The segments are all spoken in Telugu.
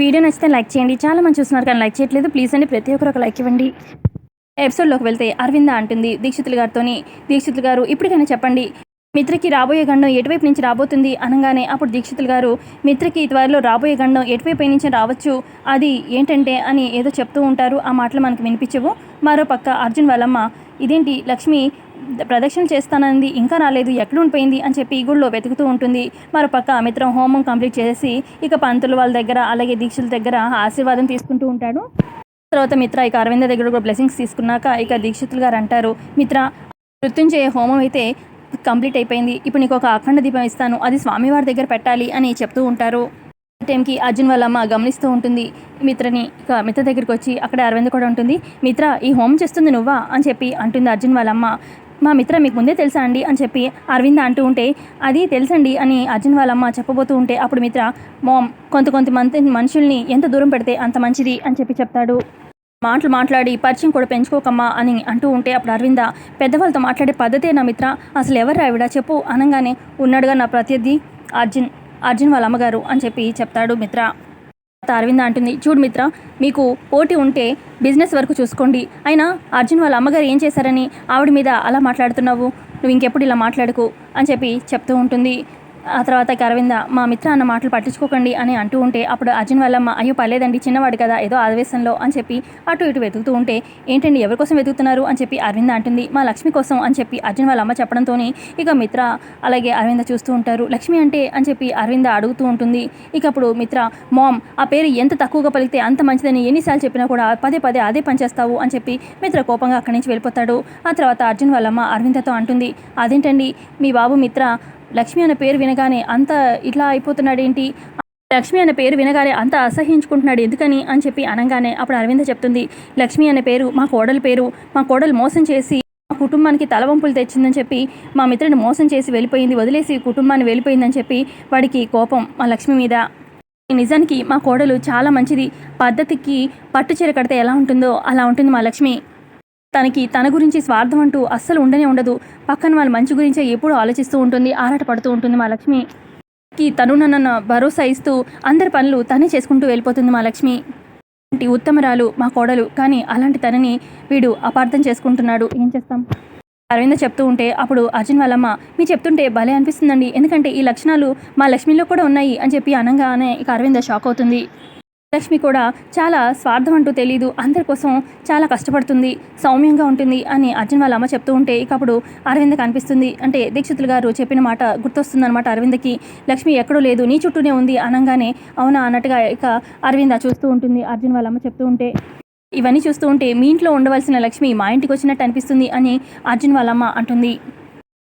వీడియో నచ్చితే లైక్ చేయండి. చాలా మంది చూస్తున్నారు కానీ లైక్ చేయట్లేదు. ప్లీజ్ అండి ప్రతి ఒక్కరు ఒక లైక్ ఇవ్వండి. ఎపిసోడ్లోకి వెళ్తే అరవింద అంటుంది దీక్షితులు గారితోని. దీక్షితులు గారు ఇప్పటికైనా చెప్పండి మిత్రకి రాబోయే గండం ఎటువైపు నుంచి రాబోతుంది అనగానే అప్పుడు దీక్షితులు గారు మిత్రకి త్వరలో రాబోయే గండం ఎటువైపు నుంచి రావచ్చు అది ఏంటంటే అని ఏదో చెప్తూ ఉంటారు. ఆ మాటలు మనకు వినిపించవు. మరో పక్క అర్జున్ వాళ్ళమ్మ ఇదేంటి లక్ష్మి ప్రదక్షిణ చేస్తానంది ఇంకా రాలేదు ఎక్కడుండిపోయింది అని చెప్పి గుళ్ళో వెతుకుతూ ఉంటుంది. మరోపక్క మిత్రం హోమం కంప్లీట్ చేసి ఇక పంతులు వాళ్ళ దగ్గర అలాగే దీక్షల దగ్గర ఆశీర్వాదం తీసుకుంటూ ఉంటాడు. తర్వాత మిత్ర ఇక అరవింద దగ్గర కూడా బ్లెస్సింగ్స్ తీసుకున్నాక ఇక దీక్షితులు గారు అంటారు మిత్ర మృత్యుంజయ హోమం అయితే కంప్లీట్ అయిపోయింది. ఇప్పుడు నీకు ఒక అఖండ దీపం ఇస్తాను. అది స్వామివారి దగ్గర పెట్టాలి అని చెప్తూ ఉంటారు. టైంకి అర్జున్ వాళ్ళ అమ్మ గమనిస్తూ ఉంటుంది. మిత్రని ఇక మిత్ర దగ్గరికి వచ్చి అక్కడ అరవింద్ కూడా ఉంటుంది. మిత్ర ఈ హోమం చేస్తుంది నువ్వా? అని చెప్పి అంటుంది అర్జున్ వాళ్ళ అమ్మ. మా మిత్ర మీకు ముందే తెలుసా అండి అని చెప్పి అరవింద అంటూ ఉంటే అది తెలుసండి అని అర్జున్ వాళ్ళ అమ్మ చెప్పబోతూ ఉంటే అప్పుడు మిత్ర మోమ్ కొంత కొంతమంది మనుషుల్ని ఎంత దూరం పెడితే అంత మంచిది అని చెప్పి చెప్తాడు. మాటలు మాట్లాడి పరిచయం కూడా పెంచుకోకమ్మా అని అంటూ ఉంటే అప్పుడు అరవింద పెద్దవాళ్ళతో మాట్లాడే పద్ధతే నా మిత్ర? అసలు ఎవరు ఆవిడ చెప్పు అనగానే ఉన్నాడుగా నా ప్రత్యర్థి అర్జున్ అర్జున్ వాళ్ళ అమ్మగారు అని చెప్పి చెప్తాడు మిత్ర. అరవింద అంటుంది చూడు మిత్ర మీకు పోటీ ఉంటే బిజినెస్ వరకు చూసుకోండి. అయినా అర్జున్ వాళ్ళ అమ్మగారు ఏం చేశారని ఆవిడ మీద అలా మాట్లాడుతున్నావు? నువ్వు ఇంకెప్పుడు ఇలా మాట్లాడుకు అని చెప్పి చెప్తూ ఉంటుంది. ఆ తర్వాత అరవింద మా మిత్ర అన్న మాటలు పట్టించుకోకండి అని అంటూ ఉంటే అప్పుడు అర్జున్ వాళ్ళమ్మ అయ్యో పర్లేదండి చిన్నవాడు కదా ఏదో ఆవేశంలో అని చెప్పి అటు ఇటు వెతుకుతూ ఉంటే ఏంటండి ఎవరి కోసం వెతుకుతున్నారు? అని చెప్పి అరవింద అంటుంది మా లక్ష్మి కోసం అని చెప్పి అర్జున్ వాళ్ళ అమ్మ చెప్పడంతో ఇక మిత్ర అలాగే అరవింద చూస్తూ ఉంటారు. లక్ష్మి అంటే అని చెప్పి అరవింద అడుగుతూ ఉంటుంది. ఇక అప్పుడు మిత్ర మామ్ ఆ పేరు ఎంత తక్కువగా పలికితే అంత మంచిదని ఎన్నిసార్లు చెప్పినా కూడా పదే పదే అదే పనిచేస్తావు అని చెప్పి మిత్ర కోపంగా అక్కడి నుంచి వెళ్ళిపోతాడు. ఆ తర్వాత అర్జున్ వాళ్ళమ్మ అరవిందతో అంటుంది అదేంటండి మీ బాబు మిత్ర లక్ష్మి అనే పేరు వినగానే అంత ఇట్లా అయిపోతున్నాడు ఏంటి లక్ష్మి అనే పేరు వినగానే అంత అసహించుకుంటున్నాడు ఎందుకని అని చెప్పి అనగానే అప్పుడు అరవింద చెప్తుంది లక్ష్మి అనే పేరు మా కోడలి పేరు మా కోడలు మోసం చేసి మా కుటుంబానికి తలవంపులు తెచ్చిందని చెప్పి మా మిత్రుని మోసం చేసి వెళ్ళిపోయింది వదిలేసి కుటుంబాన్ని వెళ్ళిపోయిందని చెప్పి వాడికి కోపం మా లక్ష్మి మీద. నిజానికి మా కోడలు చాలా మంచిది పద్ధతికి పట్టు చీర కడితే ఎలా ఉంటుందో అలా ఉంటుంది మా లక్ష్మి. తనకి తన గురించి స్వార్థం అంటూ అస్సలు ఉండనే ఉండదు. పక్కన వాళ్ళ మంచి గురించే ఎప్పుడూ ఆలోచిస్తూ ఉంటుంది ఆరాట పడుతూ ఉంటుంది మా లక్ష్మి కి తను నన్న భరోసా ఇస్తూ అందరి పనులు తనే చేసుకుంటూ వెళ్ళిపోతుంది మా లక్ష్మి అలాంటి ఉత్తమరాలు మా కోడలు కానీ అలాంటి తనని వీడు అపార్థం చేసుకుంటున్నాడు. ఏం చేస్తాం? అరవింద చెప్తూ ఉంటే అప్పుడు అర్జున్ వాళ్ళమ్మ మీ చెప్తుంటే భలే అనిపిస్తుందండి. ఎందుకంటే ఈ లక్షణాలు మా లక్ష్మిలో కూడా ఉన్నాయి అని చెప్పి అనగానే ఇక అరవింద షాక్ అవుతుంది. లక్ష్మి కూడా చాలా స్వార్థం అంటూ తెలీదు. అందరి కోసం చాలా కష్టపడుతుంది సౌమ్యంగా ఉంటుంది అని అర్జున్ వాళ్ళ అమ్మ చెప్తూ ఉంటే ఇక అప్పుడు కనిపిస్తుంది. అంటే దీక్షితులు గారు చెప్పిన మాట గుర్తొస్తుందనమాట అరవింద్కి. లక్ష్మి ఎక్కడో లేదు నీ చుట్టూనే ఉంది అనగానే. అవునా అన్నట్టుగా ఇక అరవింద చూస్తూ ఉంటుంది. అర్జున్ వాళ్ళ అమ్మ చెప్తూ ఉంటే ఇవన్నీ చూస్తూ ఉంటే మీ ఇంట్లో ఉండవలసిన లక్ష్మి మా ఇంటికి వచ్చినట్టు అనిపిస్తుంది అని అర్జున్ వాళ్ళమ్మ అంటుంది.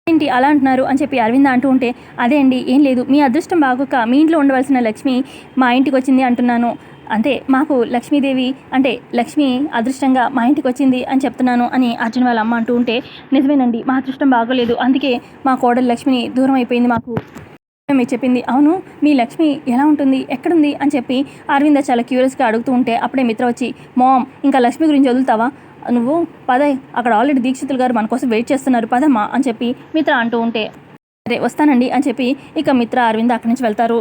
ఏంటి అలా అంటున్నారు అని చెప్పి అరవింద అంటూ ఉంటే అదే అండి ఏం లేదు మీ అదృష్టం బాగోక మీ ఇంట్లో ఉండవలసిన లక్ష్మి మా ఇంటికి వచ్చింది అంటున్నాను. అంతే మాకు లక్ష్మీదేవి అంటే లక్ష్మి అదృష్టంగా మా ఇంటికి వచ్చింది అని చెప్తున్నాను అని అర్జున్ వాళ్ళ అమ్మ అంటూ ఉంటే నిజమేనండి మా అదృష్టం బాగోలేదు. అందుకే మా కోడలు లక్ష్మిని దూరం అయిపోయింది మాకు. మీకు చెప్పింది అవును మీ లక్ష్మి ఎలా ఉంటుంది ఎక్కడుంది? అని చెప్పి అరవింద చాలా క్యూరియస్గా అడుగుతూ ఉంటే అప్పుడే మిత్ర వచ్చి మామ్ ఇంకా లక్ష్మి గురించి వదులుతావా? నువ్వు పద అక్కడ ఆల్రెడీ దీక్షితులు గారు మన కోసం వెయిట్ చేస్తున్నారు పదమ్మా అని చెప్పి మిత్ర అంటూ ఉంటే సరే వస్తానండి అని చెప్పి ఇక మిత్ర అరవింద అక్కడి నుంచి వెళ్తారు.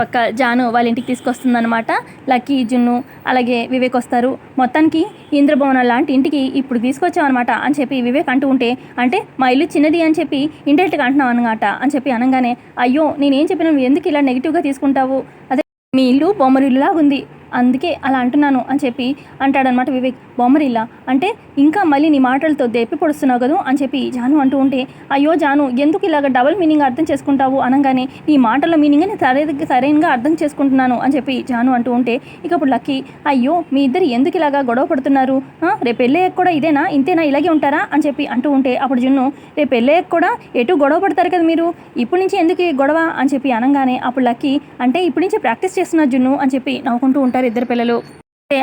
పక్క జాను వాళ్ళ ఇంటికి తీసుకొస్తుందనమాట లక్కీ జున్ను అలాగే వివేక్ వస్తారు. మొత్తానికి ఇంద్రభవనం లాంటి ఇంటికి ఇప్పుడు తీసుకొచ్చామన్నమాట అని చెప్పి వివేక్ అంటూ ఉంటే అంటే మా ఇల్లు చిన్నది అని చెప్పి ఇండైరెక్ట్గా అంటున్నాం అనమాట అని చెప్పి అనగానే అయ్యో నేనేం చెప్పినా ఎందుకు ఇలా నెగిటివ్గా తీసుకుంటావు? అదే మీ ఇల్లు బొమ్మరిల్లులా ఉంది అందుకే అలా అంటున్నాను అని చెప్పి అంటాడనమాట వివేక్. బొమ్మరిల్లా అంటే ఇంకా మళ్ళీ నీ మాటలతో దెప్పి పొడుస్తున్నావు కదా? అని చెప్పి జాను అంటూ ఉంటే అయ్యో జాను ఎందుకు ఇలాగ డబల్ మీనింగ్ అర్థం చేసుకుంటావు? అనగానే నీ మాటల మీనింగ్ నేను సరే సరైనగా అర్థం చేసుకుంటున్నాను అని చెప్పి జాను అంటూ ఉంటే ఇక ఇప్పుడు లక్కీ అయ్యో మీ ఇద్దరు ఎందుకు ఇలాగా గొడవ పడుతున్నారు? రేపు పెళ్ళయ్యాక కూడా ఇదేనా? ఇంతేనా? ఇలాగే ఉంటారా? అని చెప్పి అంటూ ఉంటే అప్పుడు జున్ను రేపు పెళ్ళయ్యాక కూడా ఎటు గొడవ పడతారు కదా మీరు? ఇప్పటి నుంచి ఎందుకు గొడవ? అని చెప్పి అనగానే అప్పుడు లక్కీ అంటే ఇప్పటి నుంచి ప్రాక్టీస్ చేస్తున్నారు జున్ను అని చెప్పి నవ్వుకుంటూ ఉంటారు ఇద్దరు పిల్లలు.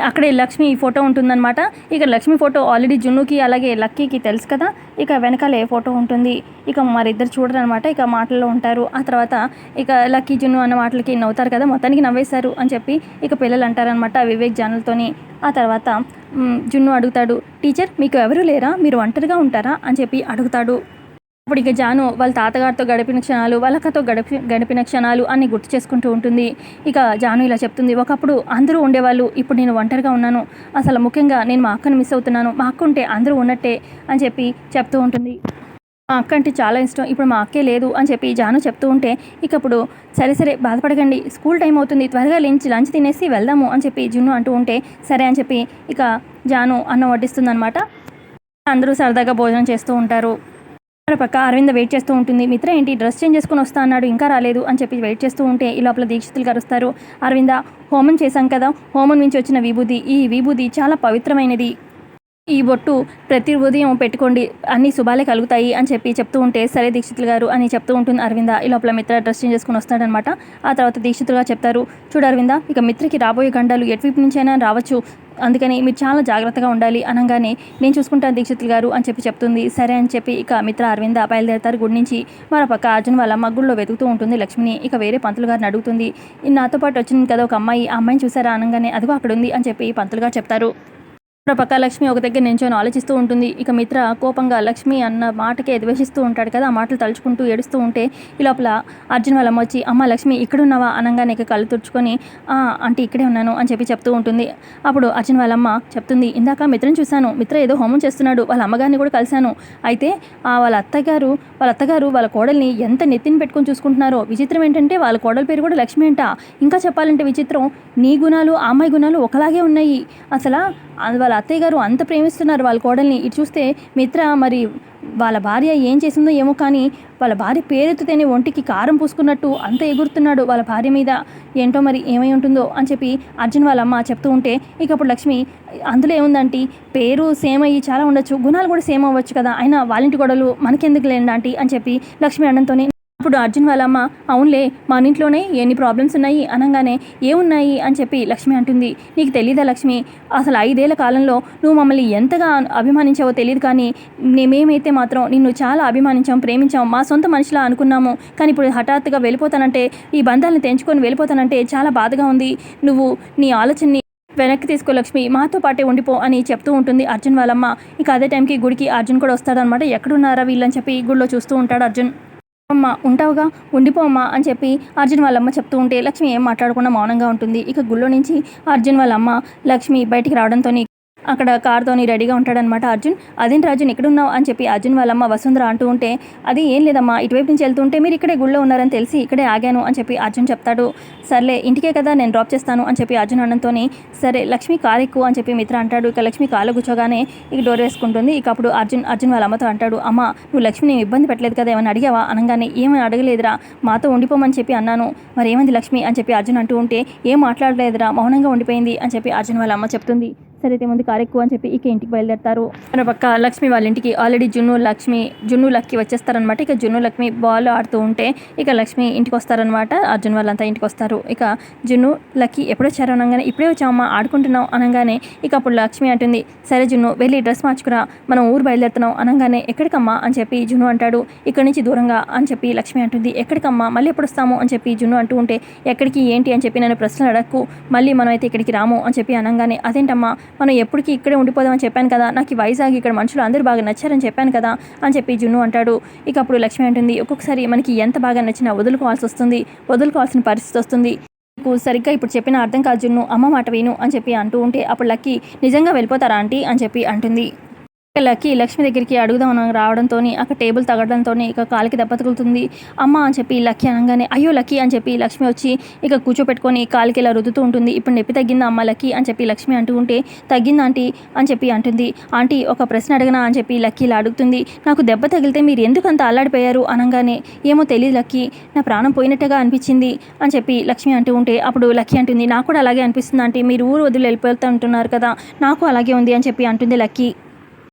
అక్కడే లక్ష్మి ఫోటో ఉంటుందన్నమాట. ఇక లక్ష్మి ఫోటో ఆల్రెడీ జున్నుకి అలాగే లక్కీకి తెలుసు కదా. ఇక వెనకాల ఏ ఫోటో ఉంటుంది? ఇక మరిద్దరు చూడరనమాట ఇక మాటల్లో ఉంటారు. ఆ తర్వాత ఇక లక్కీ జున్ను అన్న మాటలకి నవ్వుతారు కదా. మొత్తానికి నవ్వేశారు అని చెప్పి ఇక పిల్లలు అంటారనమాట వివేక్ జానులతోని. ఆ తర్వాత జున్ను అడుగుతాడు టీచర్ మీకు ఎవరు లేరా? మీరు ఒంటరిగా ఉంటారా? అని చెప్పి అడుగుతాడు. అప్పుడు ఇక జాను వాళ్ళ తాతగారితో గడిపిన క్షణాలు వాళ్ళ అక్కతో గడిపి గడిపిన క్షణాలు అన్ని గుర్తు చేసుకుంటూ ఉంటుంది. ఇక జాను ఇలా చెప్తుంది ఒకప్పుడు అందరూ ఉండేవాళ్ళు ఇప్పుడు నేను ఒంటరిగా ఉన్నాను. అసలు ముఖ్యంగా నేను మా అక్కను మిస్ అవుతున్నాను. మా అక్క ఉంటే అందరూ ఉన్నట్టే అని చెప్పి చెప్తూ ఉంటుంది. మా అక్క అంటే చాలా ఇష్టం ఇప్పుడు మా అక్కే లేదు అని చెప్పి జాను చెప్తూ ఉంటే ఇక ఇప్పుడు సరే సరే బాధపడకండి. స్కూల్ టైం అవుతుంది త్వరగా లేచి లంచ్ తినేసి వెళ్దాము అని చెప్పి జున్ను అంటూ ఉంటే సరే అని చెప్పి ఇక జాను అన్నం వడ్డిస్తుందనమాట అందరూ సరదాగా భోజనం చేస్తూ ఉంటారు. పక్క అరవింద వెయిట్ చేస్తూ ఉంటుంది. మిత్ర ఏంటి? డ్రెస్ చేంజ్ చేసుకుని వస్తా అన్నాడు. ఇంకా రాలేదు అని చెప్పి వెయిట్ చేస్తూ ఉంటే ఈ లోపల దీక్షితులు గారు వస్తారు. అరవింద హోమం చేశాం కదా. హోమం నుంచి వచ్చిన విభూది ఈ విభూది చాలా పవిత్రమైనది. ఈ బొట్టు ప్రతి ఉదయం పెట్టుకోండి. అన్ని శుభాలే కలుగుతాయి అని చెప్పి చెప్తూ ఉంటే సరే దీక్షితులు గారు అని చెప్తూ ఉంటుంది అరవింద. ఈ లోపల మిత్ర డ్రెస్ చేంజ్ చేసుకుని వస్తాడనమాట. ఆ తర్వాత దీక్షితులుగా చెప్తారు చూడు అరవింద ఇక మిత్రకి రాబోయే గండాలు ఎటువైపు నుంచైనా రావచ్చు. అందుకని మీరు చాలా జాగ్రత్తగా ఉండాలి అనగానే నేను చూసుకుంటాను దీక్షితులు గారు అని చెప్పి చెప్తుంది. సరే అని చెప్పి ఇక మిత్ర అరవింద బయలుదేరతారు గుడి నుంచి. మరో పక్క అర్జున్ వాళ్ళ అమ్మ గుడిలో వెతుకుతూ ఉంటుంది లక్ష్మిని. ఇక వేరే పంతులు గారిని అడుగుతుంది నాతో పాటు వచ్చింది కదా ఒక అమ్మాయి ఆ అమ్మాయిని చూసారా అనగానే అదిగో అక్కడ ఉంది అని చెప్పి పంతులు గారు చెప్తారు. మరో పక్క లక్ష్మి ఒక దగ్గర నించొని ఆలోచిస్తూ ఉంటుంది. ఇక మిత్ర కోపంగా లక్ష్మి అన్న మాటకే ద్వేషిస్తూ ఉంటాడు కదా. ఆ మాటలు తలుచుకుంటూ ఏడుస్తూ ఉంటే ఈ లోపల అర్జున్ వాళ్ళ అమ్మ వచ్చి అమ్మ లక్ష్మి ఇక్కడున్నావా? అనగా నీకు కళ్ళు తుడుచుకొని అంటే ఇక్కడే ఉన్నాను అని చెప్పి చెప్తూ ఉంటుంది. అప్పుడు అర్జున్ వాళ్ళమ్మ చెప్తుంది ఇందాక మిత్రని చూశాను. మిత్ర ఏదో హోమం చేస్తున్నాడు. వాళ్ళ అమ్మగారిని కూడా కలిశాను. అయితే ఆ వాళ్ళ అత్తగారు వాళ్ళ అత్తగారు వాళ్ళ కోడల్ని ఎంత నెత్తిని పెట్టుకొని చూసుకుంటున్నారో. విచిత్రం ఏంటంటే వాళ్ళ కోడల పేరు కూడా లక్ష్మి అంట. ఇంకా చెప్పాలంటే విచిత్రం నీ గుణాలు ఆ అమ్మాయి గుణాలు ఒకలాగే ఉన్నాయి. అసలు వాళ్ళ అత్తయ్య గారు అంత ప్రేమిస్తున్నారు వాళ్ళ కోడల్ని. ఇటు చూస్తే మిత్ర మరి వాళ్ళ భార్య ఏం చేసిందో ఏమో కానీ వాళ్ళ భార్య పేరెత్తితేనే ఒంటికి కారం పూసుకున్నట్టు అంత ఎగురుతున్నాడు వాళ్ళ భార్య మీద. ఏంటో మరి ఏమై ఉంటుందో అని చెప్పి అర్జున్ వాళ్ళ అమ్మ చెప్తూ ఉంటే ఇక అప్పుడు లక్ష్మి అందులో ఏముందంటే పేరు సేమ్ అయ్యి చాలా ఉండొచ్చు. గుణాలు కూడా సేమ్ అవ్వచ్చు కదా. అయినా వాళ్ళింటి గొడవలు మనకెందుకు లేండి అని చెప్పి లక్ష్మి అనడంతోనే అప్పుడు అర్జున్ వాళ్ళ అమ్మ అవునులే మా ఇంట్లోనే ఎన్ని ప్రాబ్లమ్స్ ఉన్నాయి అనగానే ఏమున్నాయి? అని చెప్పి లక్ష్మి అంటుంది. నీకు తెలీదా లక్ష్మి? అసలు ఐదేళ్ళ కాలంలో నువ్వు మమ్మల్ని ఎంతగా అభిమానించావో తెలియదు కానీ మేమైతే మాత్రం నిన్ను చాలా అభిమానించాం ప్రేమించాం మా సొంత మనిషిలా అనుకున్నాము. కానీ ఇప్పుడు హఠాత్తుగా వెళ్ళిపోతానంటే ఈ బంధాలను తెంచుకొని వెళ్ళిపోతానంటే చాలా బాధగా ఉంది. నువ్వు నీ ఆలోచనని వెనక్కి తీసుకో లక్ష్మి మాతో పాటే ఉండిపో అని చెప్తూ ఉంటుంది అర్జున్ వాళ్ళమ్మ. ఇక అదే టైంకి గుడికి అర్జున్ కూడా వస్తాడనమాట ఎక్కడున్నారా వీళ్ళని? చెప్పి గుడిలో చూస్తూ ఉంటాడు అర్జున్. అమ్మ ఉంటావుగా? ఉండిపోమ్మా అని చెప్పి అర్జున్ వాళ్ళమ్మ చెప్తూ ఉంటే లక్ష్మి ఏం మాట్లాడకుండా మౌనంగా ఉంటుంది. ఇక గుళ్ళో నుంచి అర్జున్ వాళ్ళమ్మ లక్ష్మి బయటికి రావడంతో అక్కడ కార్తోని రెడీగా ఉంటాడనమాట అర్జున్. అదేంటి అర్జున్ ఇక్కడ ఉన్నావు అని చెప్పి అర్జున్ వాళ్ళమ్మ వసుంధర అంటూ ఉంటే అది ఏం లేదమ్మా ఇటువైపు నుంచి వెళ్తుంటే మీరు ఇక్కడే గుళ్ళో ఉన్నారని తెలిసి ఇక్కడే ఆగాను అని చెప్పి అర్జున్ చెప్తాడు. సర్లే ఇంటికే కదా నేను డ్రాప్ చేస్తాను అని చెప్పి అర్జున్ అనడంతో సరే లక్ష్మి కారు ఎక్కువ అని చెప్పి మిత్ర అంటాడు. ఇక లక్ష్మి కాలు కూర్చోగానే ఇక డోర్ వేసుకుంటుంది. ఇక అప్పుడు అర్జున్ అర్జున్ వాళ్ళ అమ్మతో అంటాడు అమ్మ నువ్వు లక్ష్మిని ఇబ్బంది పెట్టలేదు కదా ఏమైనా అడిగావా? అనగానే ఏమని అడగలేదురా మాతో ఉండిపోమని చెప్పి అన్నాను. మరి ఏమైంది లక్ష్మి? అని చెప్పి అర్జున్ అంటూ ఉంటే ఏం మాట్లాడలేదురా మౌనంగా ఉండిపోయింది అని చెప్పి అర్జున్ వాళ్ళ అమ్మ చెప్తుంది. సరే ముందు కారు ఎక్కువ అని చెప్పి ఇక ఇంటికి బయలుదేరతారు. మన పక్క లక్ష్మి వాళ్ళ ఇంటికి ఆల్రెడీ జున్ను లక్ష్మి జున్ను లక్కి వచ్చేస్తారనమాట ఇక జున్ను లక్ష్మి బాల్ ఆడుతూ ఉంటే ఇక లక్ష్మి ఇంటికి వస్తారనమాట అర్జున్ వాళ్ళంతా ఇంటికి వస్తారు. ఇక జున్ను లక్కి ఎప్పుడో వచ్చారు అనగానే ఇప్పుడే వచ్చామా ఆడుకుంటున్నాం అనగానే ఇక అప్పుడు లక్ష్మి అంటుంది సరే జున్ను వెళ్ళి డ్రెస్ మార్చుకురా మనం ఊరు బయలుదేరుతున్నాం అనగానే ఎక్కడికమ్మా? అని చెప్పి జున్ను అంటాడు. ఇక్కడి నుంచి దూరంగా అని చెప్పి లక్ష్మి అంటుంది ఎక్కడికమ్మా మళ్ళీ ఎప్పుడు వస్తాము? అని చెప్పి జున్ను అంటూ ఉంటే ఎక్కడికి ఏంటి? అని చెప్పి నన్ను ప్రశ్నలు అడగకు మళ్ళీ మనం అయితే ఇక్కడికి రాము? అని చెప్పి అనగానే అదేంటమ్మా మనం ఎప్పటికీ ఇక్కడే ఉండిపోదామని చెప్పాను కదా. నాకు ఈ వైజాగ్ ఇక్కడ మనుషులు అందరూ బాగా నచ్చారని చెప్పాను కదా అని చెప్పి జున్ను అంటాడు. ఇక అప్పుడు లక్ష్మి అంటుంది ఒక్కొక్కసారి మనకి ఎంత బాగా నచ్చినా వదులుకోవాల్సి వస్తుంది. వదులుకోవాల్సిన పరిస్థితి వస్తుంది. నీకు సరిగ్గా ఇప్పుడు చెప్పిన అర్థం కాదు జున్ను. అమ్మ మాట విను అని చెప్పి అంటూ ఉంటే అప్పుడు లక్కీ నిజంగా వెళ్ళిపోతారా ఆంటీ? అని చెప్పి అంటుంది. లక్కి లక్ష్మి దగ్గరికి అడుగుదాం రావడంతో అక్కడ టేబుల్ తగ్గడంతో ఇక కాలికి దెబ్బ తగులుతుంది. అమ్మ అని చెప్పి లక్కీ అనగానే అయ్యో లక్కీ అని చెప్పి లక్ష్మి వచ్చి ఇక కూర్చోపెట్టుకొని కాలికి ఇలా రుద్దుతూ ఉంటుంది. ఇప్పుడు నొప్పి తగ్గిందా? అమ్మ లక్కీ అని చెప్పి లక్ష్మి అంటూ ఉంటే తగ్గింది ఆంటీ? అని చెప్పి అంటుంది. ఆంటీ ఒక ప్రశ్న అడగనా? అని చెప్పి లక్కీ ఇలా అడుగుతుంది. నాకు దెబ్బ తగిలితే మీరు ఎందుకు అంత అల్లాడిపోయారు? అనగానే ఏమో తెలియదు లక్కీ నా ప్రాణం పోయినట్టుగా అనిపించింది అని చెప్పి లక్ష్మి అంటూ ఉంటే అప్పుడు లక్కీ అంటుంది నాకు కూడా అలాగే అనిపిస్తుంది ఆంటీ. మీరు ఊరు వదిలి వెళ్ళిపోతుంటున్నారు కదా నాకు అలాగే ఉంది అని చెప్పి అంటుంది లక్కీ.